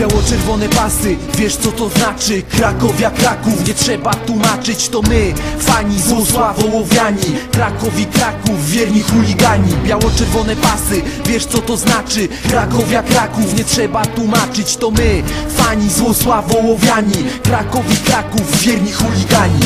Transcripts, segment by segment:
Biało-czerwone pasy, wiesz co to znaczy? Krakowia, Kraków, nie trzeba tłumaczyć To my, fani Złosław Wołowiani Krakowi, Kraków, wierni chuligani. Biało-czerwone pasy, wiesz co to znaczy? Krakowia, Kraków, nie trzeba tłumaczyć To my, fani Złosław Wołowiani Krakowi, Kraków, wierni chuligani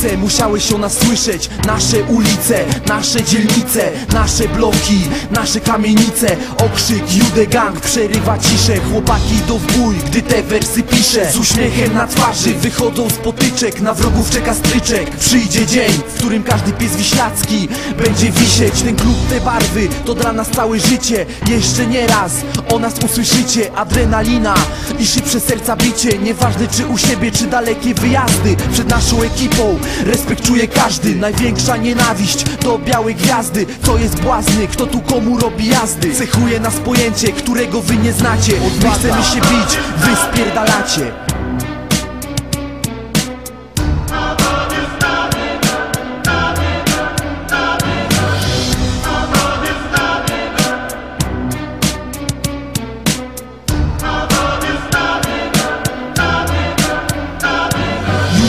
Kibice musiałeś o nas słyszeć. Nasze ulice, nasze dzielnice, nasze bloki, nasze kamienice. Okrzyk Jude Gang przerywa ciszę. Chłopaki idą w bój, gdy te wersy piszę. Z uśmiechem na twarzy wychodzą z potyczek. Na wrogów czeka stryczek. Przyjdzie dzień, w którym każdy pies wiślacki Będzie wisieć. Ten klub, te barwy To dla nas całe życie. Jeszcze nie raz o nas usłyszycie. Adrenalina i szybsze serca bicie. Nieważne czy u siebie, czy dalekie wyjazdy. Przed naszą ekipą respektuje każdy Największa nienawiść to białe gwiazdy. Co jest błazny, kto tu komu robi jazdy. Cechuje nas pojęcie, którego wy nie znacie. My chcemy się bić, wy spierdalacie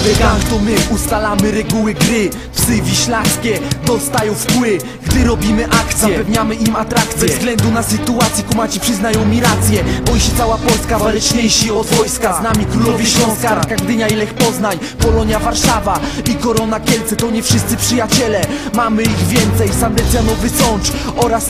Gang to my, ustalamy reguły gry. Psy wiślackie dostają wpły Gdy robimy akcje, zapewniamy im atrakcje. Bez względu na sytuację, kumaci przyznają mi rację. Boi się cała Polska, waleczniejsi od wojska. Z nami królowie Śląska, Raka Gdynia i Lech Poznań. Polonia Warszawa i Korona Kielce To nie wszyscy przyjaciele, mamy ich więcej Sandecja Nowy Sącz oraz